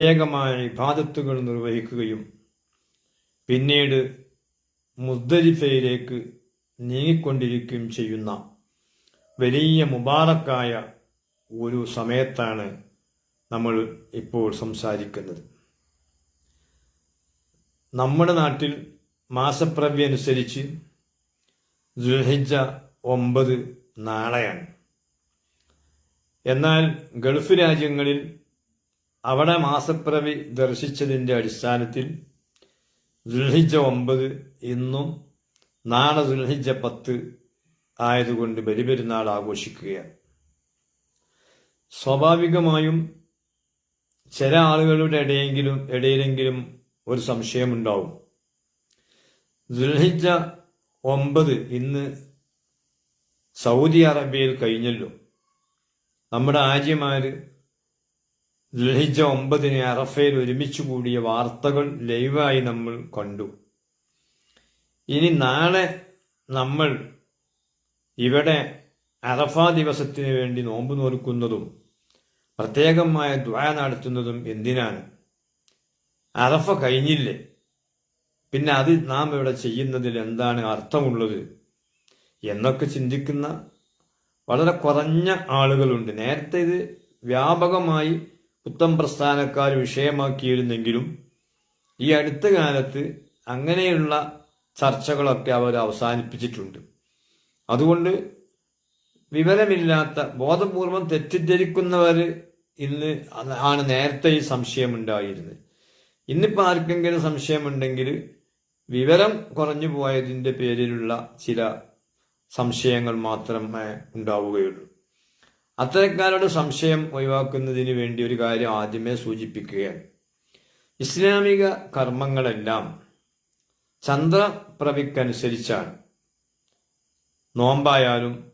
പ്രത്യേകമായ ഇബാദത്തുകൾ നിർവഹിക്കുകയും പിന്നീട് മുദ്ദരിഫയിലേക്ക് നീങ്ങിക്കൊണ്ടിരിക്കുകയും ചെയ്യുന്ന വലിയ മുബാറക്കായ ഒരു സമയത്താണ് നമ്മൾ ഇപ്പോൾ സംസാരിക്കുന്നത്. നമ്മുടെ നാട്ടിൽ മാസപ്രവ്യ അനുസരിച്ച് ദുൽഹിജ ഒമ്പത് നാളെയാണ്. എന്നാൽ ഗൾഫ് രാജ്യങ്ങളിൽ അവിടെ മാസപ്പിറവി ദർശിച്ചതിന്റെ അടിസ്ഥാനത്തിൽ ദുൽഹിജ ഒമ്പത് ഇന്നും നാളെ ദുൽഹിജ പത്ത് ആയതുകൊണ്ട് ബലിപെരുന്നാൾ ആഘോഷിക്കുകയാണ്. സ്വാഭാവികമായും ചില ആളുകളുടെ ഇടയെങ്കിലും ഇടയിലെങ്കിലും ഒരു സംശയമുണ്ടാവും. ദുൽഹിജ ഒമ്പത് ഇന്ന് സൗദി അറേബ്യയിൽ കഴിഞ്ഞല്ലോ. നമ്മുടെ ആര്യമാര് ദുൽഹിജ ഒമ്പതിന് അറഫയിൽ ഒരുമിച്ച് കൂടിയ വാർത്തകൾ ലൈവായി നമ്മൾ കണ്ടു. ഇനി നാളെ നമ്മൾ ഇവിടെ അറഫ ദിവസത്തിന് വേണ്ടി നോമ്പ് നോൽക്കുന്നതും പ്രത്യേകമായ ദ്വായ നടത്തുന്നതും എന്തിനാണ്? അറഫ കഴിഞ്ഞില്ലേ? പിന്നെ അത് നാം ഇവിടെ ചെയ്യുന്നതിൽ എന്താണ് അർത്ഥമുള്ളത് എന്നൊക്കെ ചിന്തിക്കുന്ന വളരെ കുറഞ്ഞ ആളുകളുണ്ട്. നേരത്തെ ഇത് വ്യാപകമായി പുത്തം പ്രസ്ഥാനക്കാർ വിഷയമാക്കിയിരുന്നെങ്കിലും ഈ അടുത്ത കാലത്ത് അങ്ങനെയുള്ള ചർച്ചകളൊക്കെ അവർ അവസാനിപ്പിച്ചിട്ടുണ്ട്. അതുകൊണ്ട് വിവരമില്ലാത്ത ബോധപൂർവം തെറ്റിദ്ധരിക്കുന്നവർ ഇന്ന് ആണ് നേരത്തെ ഈ സംശയമുണ്ടായിരുന്നത്. ഇന്നിപ്പോൾ ആർക്കെങ്കിലും സംശയമുണ്ടെങ്കിൽ വിവരം കുറഞ്ഞു പോയതിന്റെ പേരിലുള്ള ചില സംശയങ്ങൾ മാത്രമേ ഉണ്ടാവുകയുള്ളൂ. അത്തരക്കാരുടെ സംശയം ഒഴിവാക്കുന്നതിന് വേണ്ടി ഒരു കാര്യം ആദ്യമേ സൂചിപ്പിക്കുകയാണ്. ഇസ്ലാമിക കർമ്മങ്ങളെല്ലാം ചന്ദ്രപ്രവിക്കനുസരിച്ചാണ് നോമ്പായാലും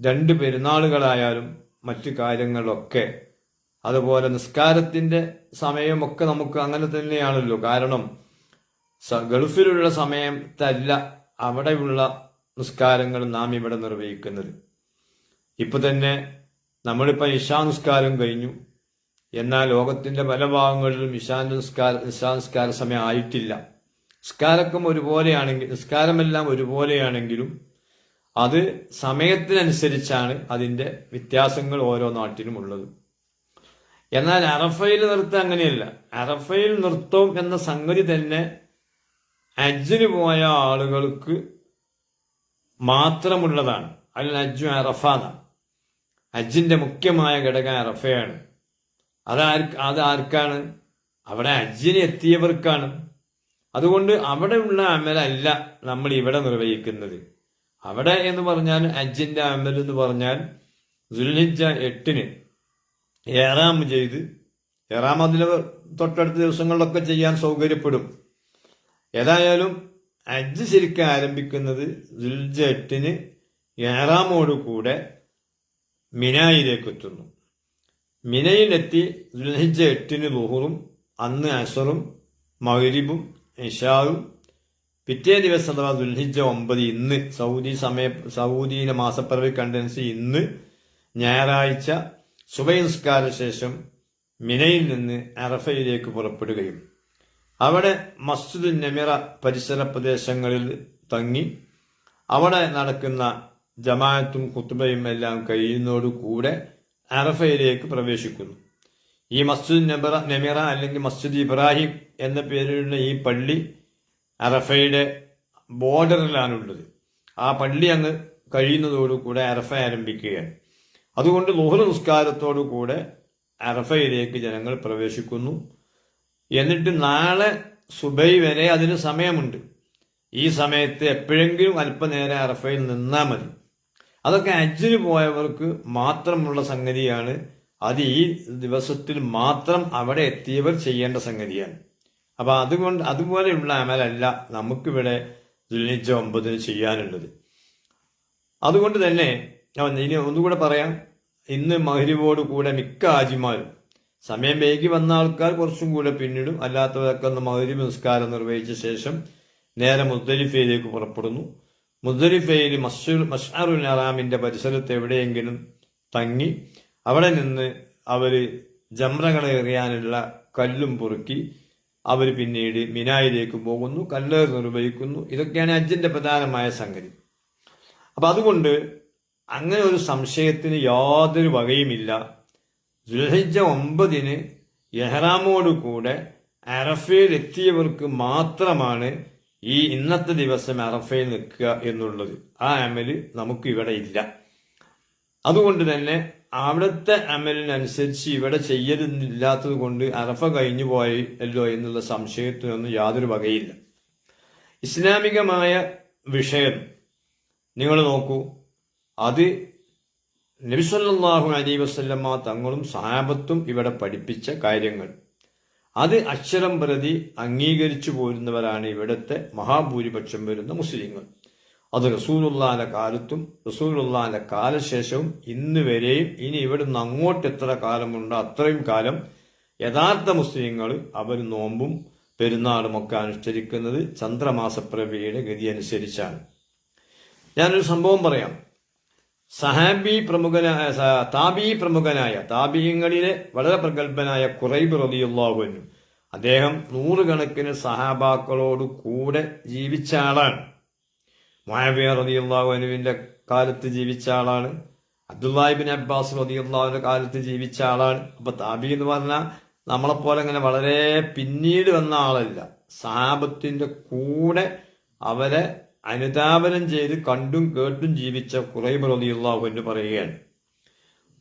രണ്ട് പെരുന്നാളുകളായാലും മറ്റു കാര്യങ്ങളൊക്കെ. അതുപോലെ നിസ്കാരത്തിന്റെ സമയമൊക്കെ നമുക്ക് അങ്ങനെ തന്നെയാണല്ലോ. കാരണം ഗൾഫിലുള്ള സമയത്തല്ല അവിടെയുള്ള നിസ്കാരങ്ങൾ നാം ഇവിടെ നിർവഹിക്കുന്നത്. ഇപ്പൊ തന്നെ നമ്മളിപ്പോ ഇഷാ നിസ്കാരം കഴിഞ്ഞു. എന്നാൽ ലോകത്തിന്റെ പല ഭാഗങ്ങളിലും ഇഷാനുസ്കാര നിസ്കാര ഇഷാ നിസ്കാര സമയം ആയിട്ടില്ല. നിസ്കാരക്കം ഒരുപോലെയാണെങ്കിൽ നിസ്കാരമെല്ലാം ഒരുപോലെയാണെങ്കിലും അത് സമയത്തിനനുസരിച്ചാണ് അതിന്റെ വ്യത്യാസങ്ങൾ ഓരോ നാട്ടിലും ഉള്ളത്. എന്നാൽ അറഫയിൽ നൃത്തം അങ്ങനെയല്ല. അറഫയിൽ നൃത്തം എന്ന സംഗതി തന്നെ അജ്ജിന് പോയ ആളുകൾക്ക് മാത്രമുള്ളതാണ്. അൽ അജ്ജു അറഫ എന്നാണ്. ഹജ്ജിന്റെ മുഖ്യമായ ഘടകം അറഫയാണ്. അതാർ അത് ആർക്കാണ് അവിടെ ഹജ്ജിന് എത്തിയവർക്കാണ്. അതുകൊണ്ട് അവിടെയുള്ള അമലല്ല നമ്മൾ ഇവിടെ നിർവഹിക്കുന്നത്. അവിടെ എന്ന് പറഞ്ഞാൽ ഹജ്ജിന്റെ അമൽ എന്ന് പറഞ്ഞാൽ ദുൽഹിജ എട്ടിന് ഏറാം ചെയ്ത് ഏറാം അതിൽ തൊട്ടടുത്ത ദിവസങ്ങളിലൊക്കെ ചെയ്യാൻ സൗകര്യപ്പെടും. ഏതായാലും ഹജ്ജ് ശരിക്കും ആരംഭിക്കുന്നത് ദുൽജ എട്ടിന് ഏറാമോടുകൂടെ മിനായിലേക്ക് എത്തുന്നു. മിനയിലെത്തി ദുൽഹിജ എട്ടിന് ലുഹറും അന്ന് അസറും മൗരിബും ഇഷാറും പിറ്റേ ദിവസം അഥവാ ദുൽഹിജ ഒമ്പത് ഇന്ന് സൗദി സമയ സൗദിയിലെ മാസപ്പിറവി കണ്ടൻസി ഇന്ന് ഞായറാഴ്ച സുബൈൻസ്കാര ശേഷം മിനയിൽ നിന്ന് അറഫയിലേക്ക് പുറപ്പെടുകയും അവിടെ മസ്ജിദ് നമിറ പരിസര പ്രദേശങ്ങളിൽ തങ്ങി അവിടെ നടക്കുന്ന ജമാഅത്തും കുത്തുബയും എല്ലാം കഴിയുന്നതോടുകൂടെ അറഫയിലേക്ക് പ്രവേശിക്കുന്നു. ഈ മസ്ജിദ് നബറ നമിറ അല്ലെങ്കിൽ മസ്ജിദ് ഇബ്രാഹിം എന്ന പേരിലുള്ള ഈ പള്ളി അറഫയുടെ ബോർഡറിലാണുള്ളത്. ആ പള്ളി അങ്ങ് കഴിയുന്നതോടുകൂടെ അറഫ ആരംഭിക്കുകയാണ്. അതുകൊണ്ട് ലുഹർ നിസ്കാരത്തോടു കൂടെ അറഫയിലേക്ക് ജനങ്ങൾ പ്രവേശിക്കുന്നു. എന്നിട്ട് നാളെ സുബൈ വരെ അതിന് സമയമുണ്ട്. ഈ സമയത്ത് എപ്പോഴെങ്കിലും അല്പനേരം അറഫയിൽ നിന്നാൽ മതി. അതൊക്കെ അജ്ജിന് പോയവർക്ക് മാത്രമുള്ള സംഗതിയാണ്. അത് ഈ ദിവസത്തിൽ മാത്രം അവിടെ എത്തിയവർ ചെയ്യേണ്ട സംഗതിയാണ്. അപ്പൊ അതുകൊണ്ട് അതുപോലെയുള്ള അമലല്ല നമുക്കിവിടെ ദുൽനിച്ച ഒമ്പതിന് ചെയ്യാനുള്ളത്. അതുകൊണ്ട് തന്നെ ഇനി ഒന്നുകൂടെ പറയാം. ഇന്ന് മഹരിവോട് കൂടെ മിക്ക ആജിമാരും സമയം വൈകി വന്ന ആൾക്കാർ കുറച്ചും കൂടെ പിന്നിടും. അല്ലാത്തവരൊക്കെ ഒന്ന് മഹരി നിസ്കാരം നിർവഹിച്ച ശേഷം നേരെ മുത്തലിഫയിലേക്ക് പുറപ്പെടുന്നു. മുസ്ദലിഫയിൽ മഷൂർ മഷാറുൽ അറാമിന്റെ പരിസരത്ത് എവിടെയെങ്കിലും തങ്ങി അവിടെ നിന്ന് അവർ ജംറകൾ എറിയാനുള്ള കല്ലും പൊറുക്കി അവർ പിന്നീട് മിനായിലേക്ക് പോകുന്നു കല്ല് നിർവഹിക്കുന്നു. ഇതൊക്കെയാണ് ഹജ്ജിന്റെ പ്രധാനമായ സംഗതി. അപ്പം അതുകൊണ്ട് അങ്ങനെ ഒരു സംശയത്തിന് യാതൊരു വകയുമില്ല. ദുൽഹിജ ഒമ്പതിന് എഹ്റാമോട് കൂടെ അറഫയിൽ എത്തിയവർക്ക് മാത്രമാണ് ഈ ഇന്നത്തെ ദിവസം അറഫയിൽ നിൽക്കുക എന്നുള്ളത്. ആ അമൽ നമുക്ക് ഇവിടെ ഇല്ല. അതുകൊണ്ട് തന്നെ അവിടുത്തെ അമലിനനുസരിച്ച് ഇവിടെ ചെയ്യരുന്നില്ലാത്തത് കൊണ്ട് അറഫ കഴിഞ്ഞു പോയല്ലോ എന്നുള്ള സംശയത്തിനൊന്നും യാതൊരു വകയില്ല. ഇസ്ലാമികമായ വിഷയം നിങ്ങൾ നോക്കൂ. അത് നബിസ്വല്ലാഹു അലൈ വസ്ല്ലമ്മ തങ്ങളും സഹാബത്തും ഇവിടെ പഠിപ്പിച്ച കാര്യങ്ങൾ. അത് അക്ഷരം പ്രതി അംഗീകരിച്ചു പോരുന്നവരാണ് ഇവിടുത്തെ മഹാഭൂരിപക്ഷം വരുന്ന മുസ്ലിങ്ങൾ. അത് റസൂലുള്ളാന്റെ കാലത്തും റസൂലുള്ളാന്റെ കാലശേഷവും ഇന്ന് വരെയും ഇനി ഇവിടുന്ന് അങ്ങോട്ട് എത്ര കാലമുണ്ടോ അത്രയും കാലം യഥാർത്ഥ മുസ്ലിങ്ങൾ അവർ നോമ്പും പെരുന്നാളും ഒക്കെ അനുഷ്ഠിക്കുന്നത് ചന്ദ്രമാസപ്രഭയുടെ ഗതി അനുസരിച്ചാണ് ഞാനൊരു സംഭവം പറയാം. സഹാബി പ്രമുഖനായ താബി പ്രമുഖനായ താബിയങ്ങളിലെ വളരെ പ്രഗത്ഭനായ കുറൈബ് റളിയല്ലാഹുവിനു അദ്ദേഹം നൂറുകണക്കിന് സഹാബാക്കളോട് കൂടെ ജീവിച്ച ആളാണ്. മുആവിയ റതിയുള്ളാഹുവിനുവിന്റെ കാലത്ത് ജീവിച്ച ആളാണ്. അബ്ദുല്ലാഹിബിൻ അബ്ബാസ് റതിയുള്ളാഹുവിന്റെ കാലത്ത് ജീവിച്ച ആളാണ്. അപ്പൊ താബി എന്ന് പറഞ്ഞാൽ നമ്മളെപ്പോലെ അങ്ങനെ വളരെ പിന്നീട് വന്ന ആളല്ല. സഹാബത്തിന്റെ കൂടെ അവരെ അനുധാപനം ചെയ്ത് കണ്ടും കേട്ടും ജീവിച്ച കുറൈബ് റളിയല്ലാഹു എന്ന് പറയുകയാണ്.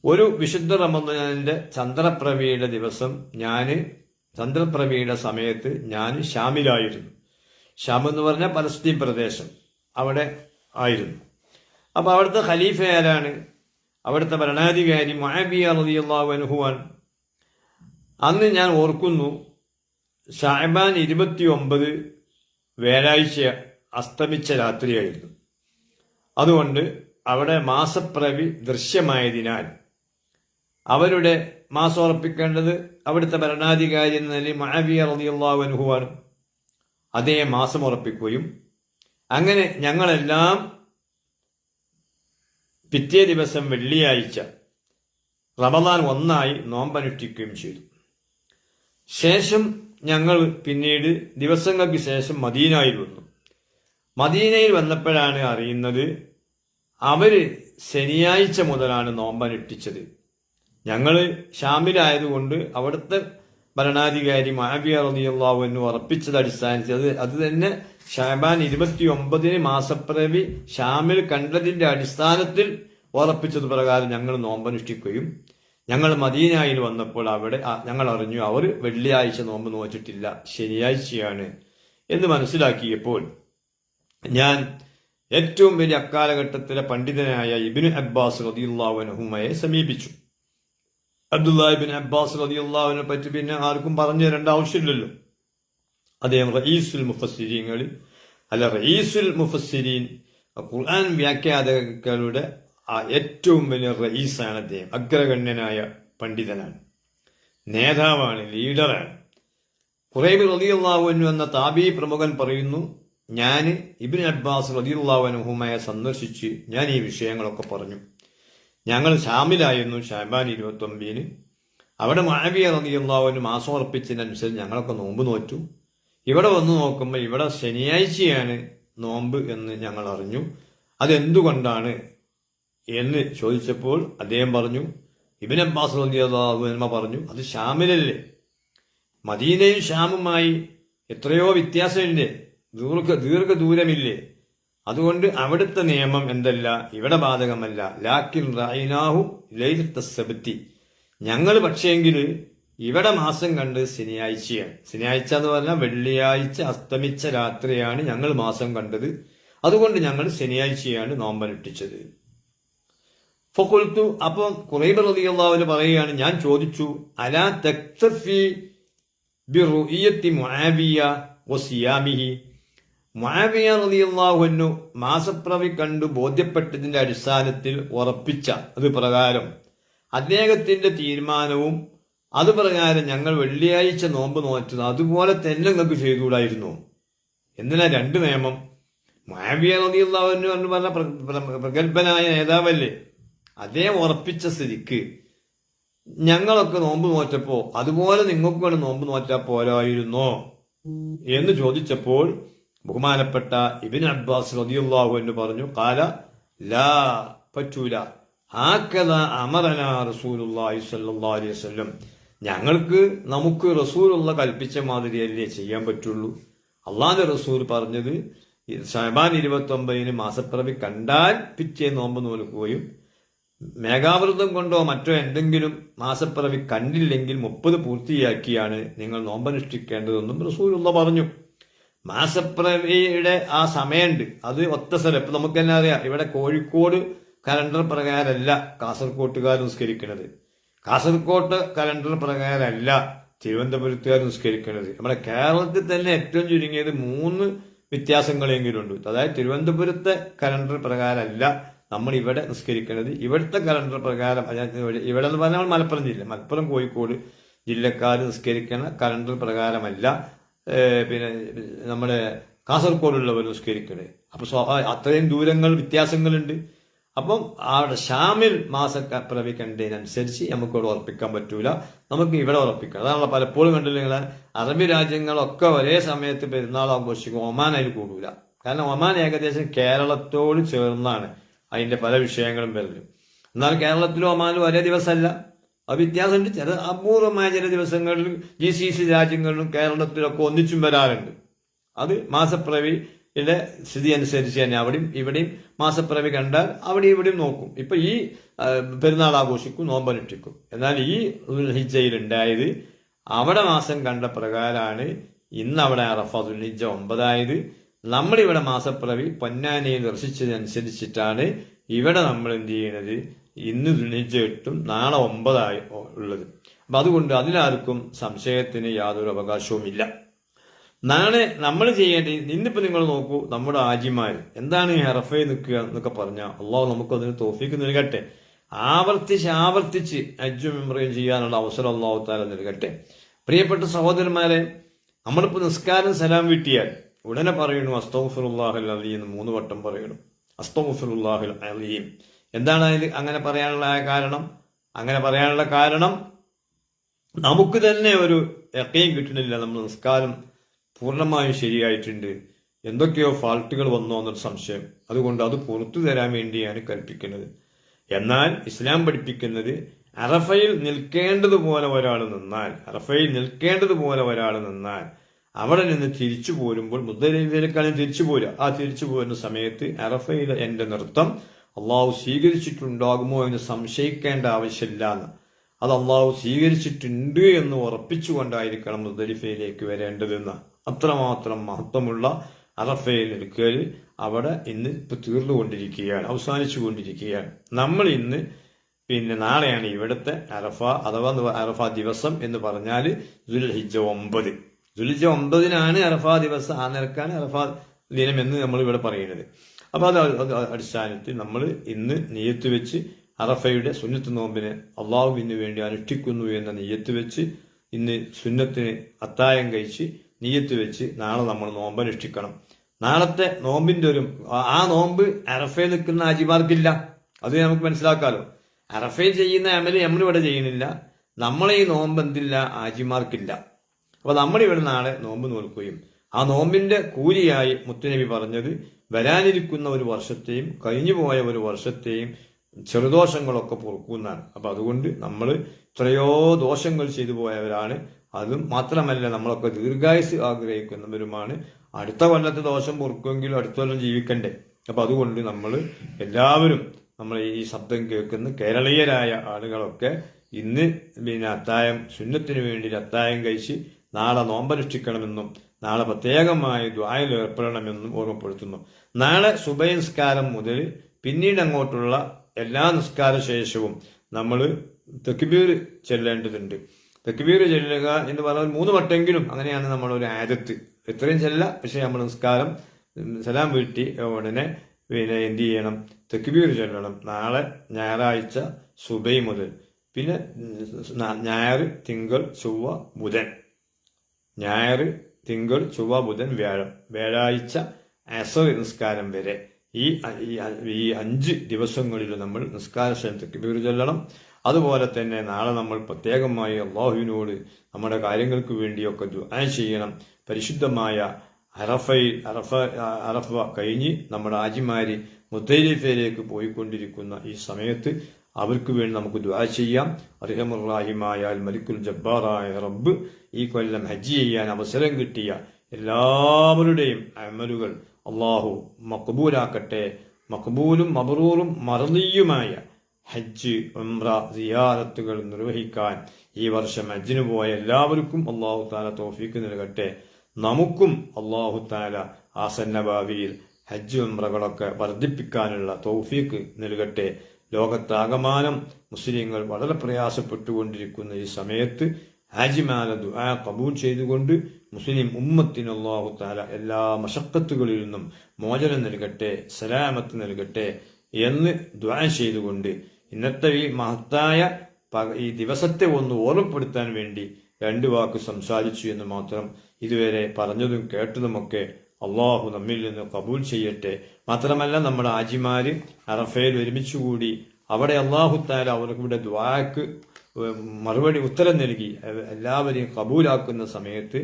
ഒരു വിശുദ്ധ റമദാനിന്റെ ചന്ദ്രപ്രവിയുടെ ദിവസം ഞാൻ ചന്ദ്രപ്രവിയുടെ സമയത്ത് ഞാൻ ഷാമിലായിരുന്നു. ഷാം എന്ന് പറഞ്ഞാൽ പലസ്തീൻ പ്രദേശം അവിടെ ആയിരുന്നു. അപ്പോൾ അവിടുത്തെ ഖലീഫ ആരാണ്? അവിടുത്തെ ഭരണാധികാരി മഹബിയ റളിയല്ലാഹു അനുഹുവാൻ അന്ന് ഞാൻ ഓർക്കുന്നു ഷാബാൻ ഇരുപത്തി ഒമ്പത് വ്യാഴാഴ്ച അസ്തമിച്ച രാത്രിയായിരുന്നു. അതുകൊണ്ട് അവിടെ മാസപ്രവി ദൃശ്യമായതിനാൽ അവരുടെ മാസം ഉറപ്പിക്കേണ്ടത് അവിടുത്തെ ഭരണാധികാരി എന്ന നിലയിൽ മഴവിയ റതിയുള്ളവനുഹുവാണ് അതേ മാസം ഉറപ്പിക്കുകയും അങ്ങനെ ഞങ്ങളെല്ലാം പിറ്റേ ദിവസം വെള്ളിയാഴ്ച റമദാൻ ഒന്നായി നോമ്പനുഷ്ഠിക്കുകയും ചെയ്തു. ശേഷം ഞങ്ങൾ പിന്നീട് ദിവസങ്ങൾക്ക് ശേഷം മദീനയിൽ വന്നു. മദീനയിൽ വന്നപ്പോഴാണ് അറിയുന്നത് അവർ ശനിയാഴ്ച മുതലാണ് നോമ്പനുഷ്ഠിച്ചത് ഞങ്ങൾ ഷാമിലായതുകൊണ്ട് അവിടുത്തെ ഭരണാധികാരി മാബിയ റബിയുള്ള എന്ന് ഉറപ്പിച്ചത് അടിസ്ഥാനത്തിൽ അത് അത് തന്നെ ഷാബാൻ ഇരുപത്തി ഒമ്പതിന് മാസപ്പിറവി ഷാമിൽ കണ്ടതിന്റെ അടിസ്ഥാനത്തിൽ ഉറപ്പിച്ചത് പ്രകാരം ഞങ്ങൾ നോമ്പനുഷ്ഠിക്കുകയും ഞങ്ങൾ മദീനായിൽ വന്നപ്പോൾ അവിടെ ഞങ്ങൾ അറിഞ്ഞു അവർ വെള്ളിയാഴ്ച നോമ്പ് നോച്ചിട്ടില്ല ശനിയാഴ്ചയാണ് എന്ന് മനസ്സിലാക്കിയപ്പോൾ ഞാൻ ഏറ്റവും വലിയ അക്കാലഘട്ടത്തിലെ പണ്ഡിതനായ ഇബിന് അബ്ബാസ് റതിയുള്ളാഹു അൻഹുമയെ സമീപിച്ചു. അബ്ദുല്ലാഹിബിൻ അബ്ബാസ് റതിയുള്ളാഹുവിനെ പറ്റി പിന്നെ ആർക്കും പറഞ്ഞു തരേണ്ട ആവശ്യമില്ലല്ലോ. അദ്ദേഹം റയീസുൽ മുഫസ്സിരീങ്ങളിൽ അല്ല റയീസുൽ മുഫസ്സിരീൻ ഖുർആൻ വ്യാഖ്യാതകളുടെ ഏറ്റവും വലിയ റയീസാണ് അദ്ദേഹം. അഗ്രഗണ്യനായ പണ്ഡിതനാണ്. നേതാവാണ് ലീഡറാണ്. കുറേബ് റതിയുള്ളാവുന്നു എന്ന താബി പ്രമുഖൻ പറയുന്നു ഞാൻ ഇബിൻ അബ്ബാസ് റതിയുള്ളവനുഹുമായ സന്ദർശിച്ച് ഞാൻ ഈ വിഷയങ്ങളൊക്കെ പറഞ്ഞു. ഞങ്ങൾ ഷാമിലായിരുന്നു ഷാബാൻ ഇരുപത്തി ഒമ്പതിന് അവിടെ മാവിയ റതിയുള്ളവന് മാസം ഉറപ്പിച്ചതിനനുസരിച്ച് ഞങ്ങളൊക്കെ നോമ്പ് നോറ്റു. ഇവിടെ വന്ന് നോക്കുമ്പോൾ ഇവിടെ ശനിയാഴ്ചയാണ് നോമ്പ് എന്ന് ഞങ്ങൾ അറിഞ്ഞു. അതെന്തുകൊണ്ടാണ് എന്ന് ചോദിച്ചപ്പോൾ അദ്ദേഹം പറഞ്ഞു ഇബിൻ അബ്ബാസ് റളിയല്ലാഹു പറഞ്ഞു അത് ഷാമിലല്ലേ? മദീനയും ഷാമുമായി എത്രയോ വ്യത്യാസമില്ലേ ദീർഘ ദീർഘദൂരമില്ലേ? അതുകൊണ്ട് അവിടുത്തെ നിയമം എന്തല്ല? ഇവിടെ ബാധകമല്ല. ലാക്കിൻ റൈനാഹു ലൈലത്തസബത്തി ഞങ്ങൾ പക്ഷേങ്കിൽ ഇവിടെ മാസം കണ്ട് ശനിയാഴ്ചയാണ്. ശനിയാഴ്ച എന്ന് പറഞ്ഞാൽ വെള്ളിയാഴ്ച അസ്തമിച്ച രാത്രിയാണ് ഞങ്ങൾ മാസം കണ്ടത്. അതുകൊണ്ട് ഞങ്ങൾ ശനിയാഴ്ചയാണ് നോമ്പനുഷ്ഠിച്ചത് ഫൊക്കൊൽത്തു അപ്പോൾ കുറൈബ് റളിയല്ലാഹു പറയുകയാണ് ഞാൻ ചോദിച്ചു അലാ തക്തഫി ബിറുഇയത്തി മുആവിയ വസിയാമിഹി? റളിയല്ലാഹു അൻഹു മാസപ്രവി കണ്ടു ബോധ്യപ്പെട്ടതിന്റെ അടിസ്ഥാനത്തിൽ ഉറപ്പിച്ച അത് പ്രകാരം അദ്ദേഹത്തിന്റെ തീരുമാനവും അത് പ്രകാരം ഞങ്ങൾ വെള്ളിയാഴ്ച നോമ്പ് നോറ്റത് അതുപോലെ തന്നെ നിങ്ങൾക്ക് ചെയ്തുകൂടായിരുന്നു. എന്തിനാ രണ്ട് നിയമം? മാവിയ അൻഹു എന്ന് പറഞ്ഞ പ്ര- പ്ര- പ്രഗത്ഭനായ നേതാവല്ലേ? അദ്ദേഹം ഉറപ്പിച്ച സ്ഥിതിക്ക് ഞങ്ങളൊക്കെ നോമ്പ് നോറ്റപ്പോ അതുപോലെ നിങ്ങൾക്കാണ് നോമ്പ് നോറ്റാ പോരായിരുന്നോ? എന്ന് ചോദിച്ചപ്പോൾ ബഹുമാനപ്പെട്ട ഇബിൻ അബ്ബാസ് റതിയുള്ളാഹു എന്ന് പറഞ്ഞു കാല ലാ പറ്റൂല. ആക്കല അമറന റസൂലുള്ളാഹി സ്വല്ലല്ലാഹു അലൈഹി വസല്ലം. ഞങ്ങൾക്ക് നമുക്ക് റസൂലുള്ള കൽപ്പിച്ച മാതിരിയല്ലേ ചെയ്യാൻ പറ്റുള്ളൂ. അള്ളാന്റെ റസൂൽ പറഞ്ഞത് ഷഹബാൻ ഇരുപത്തി ഒമ്പതിന് മാസപ്പിറവി കണ്ടാൽ പിറ്റേ നോമ്പ് നോൽക്കുകയും മേഘാവൃതം കൊണ്ടോ മറ്റോ എന്തെങ്കിലും മാസപ്പിറവി കണ്ടില്ലെങ്കിൽ മുപ്പത് പൂർത്തിയാക്കിയാണ് നിങ്ങൾ നോമ്പനുഷ്ഠിക്കേണ്ടതെന്നും റസൂലുള്ള പറഞ്ഞു. മാസപ്പിറവിയുടെ ആ സമയമുണ്ട്. അത് ഒത്ത സ്ഥലം. ഇപ്പൊ നമുക്ക് തന്നെ അറിയാം. ഇവിടെ കോഴിക്കോട് കലണ്ടർ പ്രകാരമല്ല കാസർകോട്ടുകാർ നിസ്കരിക്കുന്നത് കാസർകോട്ട് കലണ്ടർ പ്രകാരമല്ല തിരുവനന്തപുരത്തുകാർ നിസ്കരിക്കുന്നത് നമ്മുടെ കേരളത്തിൽ തന്നെ ഏറ്റവും ചുരുങ്ങിയത് മൂന്ന് വ്യത്യാസങ്ങളെങ്കിലും ഉണ്ട് അതായത് തിരുവനന്തപുരത്തെ കലണ്ടർ പ്രകാരമല്ല നമ്മൾ ഇവിടെ നിസ്കരിക്കുന്നത് ഇവിടുത്തെ കലണ്ടർ പ്രകാരം ഇവിടെ- എന്ന് പറഞ്ഞാൽ മലപ്പുറം ജില്ല മലപ്പുറം കോഴിക്കോട് ജില്ലക്കാർ നിസ്കരിക്കുന്ന കലണ്ടർ പ്രകാരമല്ല പിന്നെ നമ്മുടെ കാസർഗോഡുള്ളവർ നിസ്കരിക്കണേ അപ്പൊ സ്വാഭാവിക അത്രയും ദൂരങ്ങൾ വ്യത്യാസങ്ങളുണ്ട്. അപ്പം അവിടെ ഷാമിൽ മാസപ്പിറവി കണ്ടതിനനുസരിച്ച് നമുക്ക് ഇവിടെ ഉറപ്പിക്കാൻ പറ്റൂല. നമുക്ക് ഇവിടെ ഉറപ്പിക്കാം. അതാണ് പലപ്പോഴും കണ്ടില്ല നിങ്ങളെ? അറബി രാജ്യങ്ങളൊക്കെ ഒരേ സമയത്ത് പെരുന്നാൾ ആഘോഷിക്കും. അതിൽ കൂടൂല. കാരണം ഒമാൻ ഏകദേശം കേരളത്തോട് ചേർന്നാണ്. അതിന്റെ പല വിഷയങ്ങളും വരുന്നത്. എന്നാൽ കേരളത്തിലും ഒമാനിലും ഒരേ ദിവസമല്ല. അത് വ്യത്യാസമുണ്ട്. ചില അപൂർവമായ ചില ദിവസങ്ങളിൽ ജി സി സി രാജ്യങ്ങളിലും കേരളത്തിലൊക്കെ ഒന്നിച്ചും വരാറുണ്ട്. അത് മാസപ്പിറവിയുടെ സ്ഥിതി അനുസരിച്ച് തന്നെ അവിടെയും ഇവിടെയും മാസപ്പിറവി കണ്ടാൽ അവിടെയും ഇവിടെയും നോക്കും. ഇപ്പൊ ഈ പെരുന്നാൾ ആഘോഷിക്കും നോമ്പനുഷ്ഠിക്കും. എന്നാൽ ഈ ഹിജയിലുണ്ടായത് അവിടെ മാസം കണ്ട പ്രകാരമാണ് ഇന്ന് അവിടെ അറഫ ദുൽഹിജ്ജ ഒമ്പതായത്. നമ്മളിവിടെ മാസപ്പിറവി പൊന്നാനിയിൽ ദർശിച്ചതനുസരിച്ചിട്ടാണ് ഇവിടെ നമ്മൾ എന്ത് ചെയ്യണത് ഇന്ന് തുണിച്ച് എട്ടും നാളെ ഒമ്പതായി ഉള്ളത്. അപ്പൊ അതുകൊണ്ട് അതിലാർക്കും സംശയത്തിന് യാതൊരു അവകാശവും ഇല്ല നാളെ നമ്മൾ ചെയ്യേണ്ടത് ഇന്നിപ്പോൾ നിങ്ങൾ നോക്കൂ നമ്മുടെ ആജിമാർ എന്താണ് ഈ ഹെറഫൈ നിൽക്കുക എന്നൊക്കെ പറഞ്ഞാൽ അള്ളാഹു നമുക്ക് അതിന് തോഫിക്ക് നൽകട്ടെ. ആവർത്തിച്ച് ആവർത്തിച്ച് അജ്ജും മെമ്മറിയും ചെയ്യാനുള്ള അവസരം അള്ളാഹു നൽകട്ടെ. പ്രിയപ്പെട്ട സഹോദരന്മാരെ നമ്മളിപ്പോ നിസ്കാരം സലാം വീട്ടിയാൽ ഉടനെ പറയണു അസ്തോഫുറുല്ലാഹൽ അലി എന്ന് മൂന്ന് വട്ടം പറയണം അസ്തോഫുറുല്ലാഹുൽ അലീം. എന്താണ് അതിൽ അങ്ങനെ പറയാനുള്ള കാരണം? അങ്ങനെ പറയാനുള്ള കാരണം നമുക്ക് തന്നെ ഒരു എക്കയും കിട്ടുന്നില്ല. നമ്മൾ നിസ്കാരം പൂർണമായും ശരിയായിട്ടുണ്ട്. എന്തൊക്കെയോ ഫാൾട്ടുകൾ വന്നോ എന്നൊരു സംശയം. അതുകൊണ്ട് അത് പുറത്തു തരാൻ വേണ്ടിയാണ് കൽപ്പിക്കുന്നത്. എന്നാൽ ഇസ്ലാം പഠിപ്പിക്കുന്നത് അറഫയിൽ നിൽക്കേണ്ടതുപോലെ ഒരാൾ നിന്നാൽ അറഫയിൽ നിൽക്കേണ്ടതുപോലെ ഒരാൾ നിന്നാൽ അവിടെ നിന്ന് തിരിച്ചു പോരുമ്പോൾ മുദ്ദലയിലേക്കാണ് തിരിച്ചു പോരുക. ആ തിരിച്ചു പോരുന്ന സമയത്ത് അറഫയിലെ എന്റെ നൃത്തം അള്ളാഹു സ്വീകരിച്ചിട്ടുണ്ടാകുമോ എന്ന് സംശയിക്കേണ്ട ആവശ്യമില്ല എന്ന്. അത് അള്ളാഹു സ്വീകരിച്ചിട്ടുണ്ട് എന്ന് ഉറപ്പിച്ചുകൊണ്ടായിരിക്കണം മുതലിഫയിലേക്ക് വരേണ്ടതെന്ന് അത്രമാത്രം മഹത്വമുള്ള അറഫയിൽ നിൽക്കൽ അവിടെ ഇന്ന് ഇപ്പൊ തീർന്നുകൊണ്ടിരിക്കുകയാണ് അവസാനിച്ചു കൊണ്ടിരിക്കുകയാണ് നമ്മൾ ഇന്ന് പിന്നെ നാളെയാണ് ഇവിടുത്തെ അറഫ അഥവാ അറഫ ദിവസം എന്ന് പറഞ്ഞാൽ ദുൽഹിജ ഒമ്പത്. ദുൽഹിജ ഒമ്പതിനാണ് അറഫ ദിവസം ആ നിരക്കാണ് അറഫ ദിനം എന്ന് നമ്മൾ ഇവിടെ പറയുന്നത്. അപ്പൊ അത് അടിസ്ഥാനത്തിൽ നമ്മൾ ഇന്ന് നെയ്യത്ത് വെച്ച് അറഫയുടെ സുന്നത്ത് നോമ്പിനെ അള്ളാഹുവിന് വേണ്ടി അനുഷ്ഠിക്കുന്നു എന്ന നെയ്യത്ത് വെച്ച് ഇന്ന് സുന്നത്തിന് അത്തായം കഴിച്ച് നെയ്യത്ത് വെച്ച് നാളെ നമ്മൾ നോമ്പ് അനുഷ്ഠിക്കണം. നാളത്തെ നോമ്പിന്റെ ഒരു ആ- ആ നോമ്പ് അറഫയിൽ നിൽക്കുന്ന അജിമാർക്കില്ല അത് നമുക്ക് മനസ്സിലാക്കാമല്ലോ അറഫയിൽ ചെയ്യുന്ന അമൽ നമ്മളിവിടെ ചെയ്യണില്ല നമ്മളെ ഈ നോമ്പ് എന്തില്ല? ആജിമാർക്കില്ല. അപ്പോൾ നമ്മളിവിടെ നാളെ നോമ്പ് നോൽക്കുകയും ആ നോമ്പിന്റെ കൂലിയായി മുത്തുനബി പറഞ്ഞത് വരാനിരിക്കുന്ന ഒരു വർഷത്തെയും കഴിഞ്ഞു പോയ ഒരു വർഷത്തെയും ചെറുദോഷങ്ങളൊക്കെ പൊറുക്കുന്നതാണ് അപ്പൊ അതുകൊണ്ട് നമ്മൾ എത്രയോ ദോഷങ്ങൾ ചെയ്തു പോയവരാണ്. അതും മാത്രമല്ല നമ്മളൊക്കെ ദീർഘായുസ് ആഗ്രഹിക്കുന്നവരുമാണ്. അടുത്ത കൊല്ലത്തെ ദോഷം പൊറുക്കുമെങ്കിലും അടുത്ത കൊല്ലം ജീവിക്കണ്ടേ? അപ്പൊ അതുകൊണ്ട് നമ്മൾ എല്ലാവരും നമ്മൾ ഈ ശബ്ദം കേൾക്കുന്ന കേരളീയരായ ആളുകളൊക്കെ ഇന്ന് പിന്നെ അത്തായം ശുന്നത്തിന് വേണ്ടി അത്തായം കഴിച്ച് നാളെ നോമ്പനുഷ്ഠിക്കണമെന്നും നാളെ പ്രത്യേകമായി ദ്വായിൽ ഏർപ്പെടണമെന്നും ഓർമ്മപ്പെടുത്തുന്നു. നാളെ സുബൈ നിസ്കാരം മുതൽ പിന്നീട് അങ്ങോട്ടുള്ള എല്ലാ നിസ്കാര ശേഷവും നമ്മൾ തെക്കുബീർ ചെല്ലേണ്ടതുണ്ട്. തെക്കുബീർ ചെല്ലുക എന്ന് പറഞ്ഞാൽ മൂന്ന് വട്ടെങ്കിലും അങ്ങനെയാണ് നമ്മൾ ഒരു ആദത്ത്. എത്രയും ചെല്ല പക്ഷെ നമ്മൾ നിസ്കാരം സലാം വീട്ടി ഉടനെ പിന്നെ എന്ത് ചെയ്യണം? തെക്കുബീർ ചെല്ലണം. നാളെ ഞായറാഴ്ച സുബൈ മുതൽ. പിന്നെ ഞായർ തിങ്കൾ ചൊവ്വ ബുധൻ. ഞായർ തിങ്കൾ ചൊവ്വ ബുധൻ വ്യാഴം വ്യാഴാഴ്ച അസർ നിസ്കാരം വരെ. ഈ ഈ അഞ്ച് ദിവസങ്ങളിൽ നമ്മൾ നിസ്കാര ശ്രമത്തേക്ക് പേര് ചൊല്ലണം. അതുപോലെ തന്നെ നാളെ നമ്മൾ പ്രത്യേകമായി അള്ളാഹുവിനോട് നമ്മുടെ കാര്യങ്ങൾക്ക് വേണ്ടിയൊക്കെ ദുആ ചെയ്യണം. പരിശുദ്ധമായ അറഫയിൽ അറഫ അറഫ കഴിഞ്ഞ് നമ്മുടെ ആജിമാര് മുത്തൈലിഫയിലേക്ക് പോയിക്കൊണ്ടിരിക്കുന്ന ഈ സമയത്ത് അവർക്ക് വേണ്ടി നമുക്ക് ദുആ ചെയ്യാം. അർഹമുറാഹിമായ മലിക്കുൽ ജബ്ബാറായ റബ്ബ് ഈ കൊല്ലം ഹജ്ജ് ചെയ്യാൻ അവസരം കിട്ടിയ എല്ലാവരുടെയും അമലുകൾ അള്ളാഹു മക്ബൂലാക്കട്ടെ. മക്ബൂലും മബറൂറും മറന്നിയുമായ ഹജ്ജ് ഉംറ സിയാറത്തുകൾ നിർവഹിക്കാൻ ഈ വർഷം ഹജ്ജിന് പോയ എല്ലാവർക്കും അള്ളാഹു താല തോഫീക്ക് നൽകട്ടെ. നമുക്കും അള്ളാഹു താല ആസന്ന ഭാവിയിൽ ഹജ്ജ് ഉംറകളൊക്കെ വർദ്ധിപ്പിക്കാനുള്ള തൗഫീക്ക് നൽകട്ടെ. ലോകത്താകമാനം മുസ്ലിങ്ങൾ വളരെ പ്രയാസപ്പെട്ടുകൊണ്ടിരിക്കുന്ന ഈ സമയത്ത് ഹാജിമാല ദുആ കബൂൽ ചെയ്തുകൊണ്ട് മുസ്ലിം ഉമ്മത്തിന് അള്ളാഹു താല എല്ലാ മഷക്കത്തുകളിൽ നിന്നും മോചനം നൽകട്ടെ സലാമത്ത് നൽകട്ടെ എന്ന് ദുആ ചെയ്തുകൊണ്ട് ഇന്നത്തെ ഈ മഹത്തായ ഈ ദിവസത്തെ ഒന്ന് ഓർമ്മപ്പെടുത്താൻ വേണ്ടി രണ്ട് വാക്ക് സംസാരിച്ചു എന്ന് മാത്രം ഇതുവരെ പറഞ്ഞതും കേട്ടതുമൊക്കെ അള്ളാഹു നമ്മിൽ നിന്ന് കബൂൽ ചെയ്യട്ടെ. മാത്രമല്ല നമ്മുടെ ആജിമാര് അറഫയിൽ ഒരുമിച്ചുകൂടി അവിടെ അള്ളാഹു താല അവർക്ക് ദ്വാക്ക് മറുപടി ഉത്തരം നൽകി. എല്ലാവരെയും കബൂലാക്കുന്ന സമയത്ത്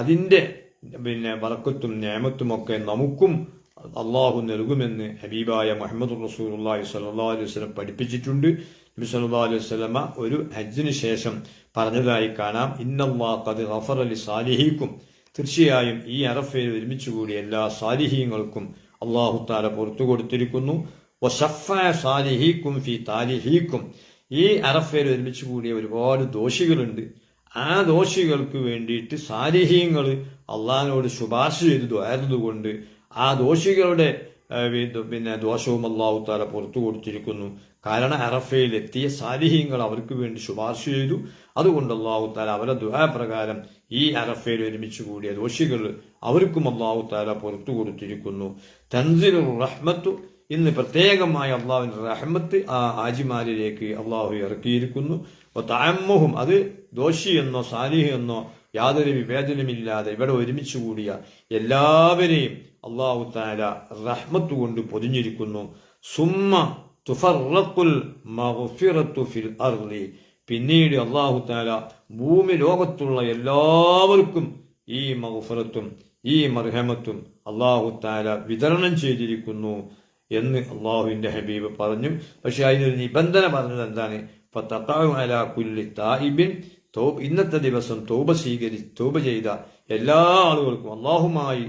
അതിന്റെ പിന്നെ വറക്കത്തും ഒക്കെ നമുക്കും അള്ളാഹു നൽകുമെന്ന് ഹബീബായ മുഹമ്മദ് അള്ളാഹി സല്ലാ അലൈഹി വസ്ലം പഠിപ്പിച്ചിട്ടുണ്ട്. നബി സല്ലാ അലൈഹി സ്വലമ ഒരു ഹജ്ജിന് ശേഷം പറഞ്ഞതായി കാണാം. ഇന്നല്ലാ കത് ഗഫർ അലി സാലിഹിക്കും തീർച്ചയായും ഈ അറഫയിൽ ഒരുമിച്ചുകൂടി എല്ലാ സാലിഹീങ്ങൾക്കും അള്ളാഹു താല പുറത്തു കൊടുത്തിരിക്കുന്നു. സാലിഹീക്കും ഫി താലിഹീക്കും. ഈ അറഫയിൽ ഒരുമിച്ച് കൂടിയ ഒരുപാട് ദോഷികളുണ്ട്. ആ ദോഷികൾക്ക് വേണ്ടിയിട്ട് സാലിഹീങ്ങൾ അള്ളാഹിനോട് ശുപാർശ ചെയ്തു ആയിരുന്നതുകൊണ്ട് ആ ദോഷികളുടെ പിന്നെ ദോഷവും അള്ളാഹു താല പുറത്തു കൊടുത്തിരിക്കുന്നു. കാരണം അറഫയിൽ എത്തിയ സാലിഹീങ്ങൾ അവർക്ക് വേണ്ടി ശുപാർശ ചെയ്തു. അതുകൊണ്ട് അള്ളാഹു താല അവരെ ദുഹാപ്രകാരം ഈ അറഫയിൽ ഒരുമിച്ച് കൂടിയ ദോഷികൾ അവർക്കും അള്ളാഹു താല പുറത്തു കൊടുത്തിരിക്കുന്നു. തൻസിൽ റഹ്മത്തു. ഇന്ന് പ്രത്യേകമായ അള്ളാഹുവിന്റെ റഹ്മത്ത് ആ ആജിമാരിലേക്ക് അള്ളാഹു ഇറക്കിയിരിക്കുന്നു. താമഹും അത് ദോഷി എന്നോ സാലിഹ് എന്നോ യാതൊരു വിവേചനമില്ലാതെ ഇവിടെ ഒരുമിച്ച് കൂടിയ എല്ലാവരെയും അള്ളാഹു താല റഹ്മത്ത് കൊണ്ട് പൊതിഞ്ഞിരിക്കുന്നു. സുമ്മ തുഫറക്കുൽ ഫിൽ അർലി പിന്നീട് അള്ളാഹു താല ഭൂമി ലോകത്തുള്ള എല്ലാവർക്കും ഈ മഹുഫറത്തും ഈ മർഹമത്തും അള്ളാഹു താല വിതരണം ചെയ്തിരിക്കുന്നു എന്ന് അള്ളാഹുവിന്റെ ഹബീബ് പറഞ്ഞു. പക്ഷെ അതിനൊരു നിബന്ധന പറഞ്ഞത് എന്താണ്? തായിബിൻ ഇന്നത്തെ ദിവസം തോപ സ്വീകരി തോപ ചെയ്ത എല്ലാ ആളുകൾക്കും അള്ളാഹുമായി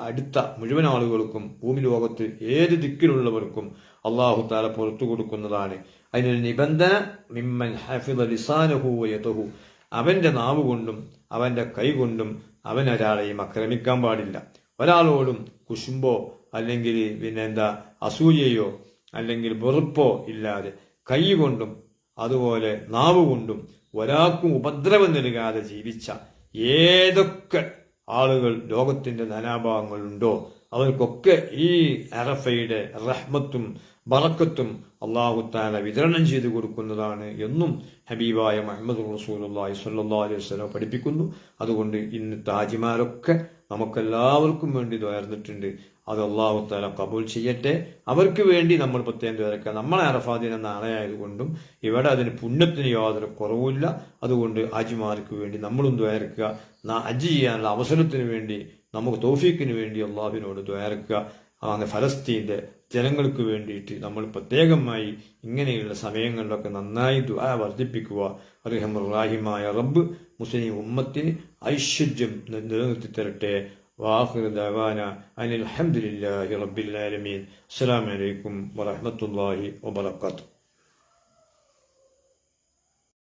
അടുത്ത മുഴുവൻ ആളുകൾക്കും ഭൂമി ലോകത്ത് ഏത് ദിക്കിലുള്ളവർക്കും അള്ളാഹു താല പുറത്തു കൊടുക്കുന്നതാണ്. അതിനൊരു നിബന്ധന മിമ്മൻ ഹഫിദ ലിസാനഹു അവന്റെ നാവ് കൊണ്ടും അവന്റെ കൈകൊണ്ടും അവൻ ഒരാളെയും ആക്രമിക്കാൻ പാടില്ല. ഒരാളോടും കുശുമ്പോ അല്ലെങ്കിൽ പിന്നെ എന്താ അസൂയയോ അല്ലെങ്കിൽ വെറുപ്പോ ഇല്ലാതെ കൈ കൊണ്ടും അതുപോലെ നാവ് കൊണ്ടും ഒരാൾക്കും ഉപദ്രവം നൽകാതെ ജീവിച്ച ഏതൊക്കെ ആളുകൾ ലോകത്തിന്റെ നാനാഭാഗങ്ങളുണ്ടോ അവർക്കൊക്കെ ഈ അറഫയുടെ റഹ്മത്തും ബറക്കത്തും അള്ളാഹുത്താല വിതരണം ചെയ്തു കൊടുക്കുന്നതാണ് എന്നും ഹബീബായ മുഹമ്മദ് റസൂലി സല്ലാ അലൈഹി വസ്ലം പഠിപ്പിക്കുന്നു. അതുകൊണ്ട് ഇന്ന് താജിമാരൊക്കെ നമുക്കെല്ലാവർക്കും വേണ്ടി തുയർന്നിട്ടുണ്ട് അത് അള്ളാഹു താല കബൂൽ ചെയ്യട്ടെ. അവർക്ക് വേണ്ടി നമ്മൾ പ്രത്യേകം ദ്വാരക്കുക നമ്മളെ അറഫാദിന നാളെയായതുകൊണ്ടും ഇവിടെ അതിന് പുണ്യത്തിന് യാതൊരു കുറവുമില്ല. അതുകൊണ്ട് ആജിമാർക്ക് വേണ്ടി നമ്മളും ദ്വാരക്കുക അജ് ചെയ്യാനുള്ള അവസരത്തിന് വേണ്ടി നമുക്ക് തോഫീക്കിന് വേണ്ടി അള്ളാഹുവിനോട് ദ്വാരക്കുക അങ്ങനെ ഫലസ്തീന്റെ ജനങ്ങൾക്ക് വേണ്ടിയിട്ട് നമ്മൾ പ്രത്യേകമായി ഇങ്ങനെയുള്ള സമയങ്ങളിലൊക്കെ നന്നായി ദുആ വർദ്ധിപ്പിക്കുക. അർഹമുറാഹിമായ റബ്ബ് മുസ്ലിം ഉമ്മത്തിന് ഐശ്വര്യം നിലനിർത്തി തരട്ടെ. വാഹുർ ദവാന അനിൽ അഹമ്മദില്ലാഹി റബ്ബിൽ ആലമീൻ. വാഹമത്തല്ലാഹി വാത്തു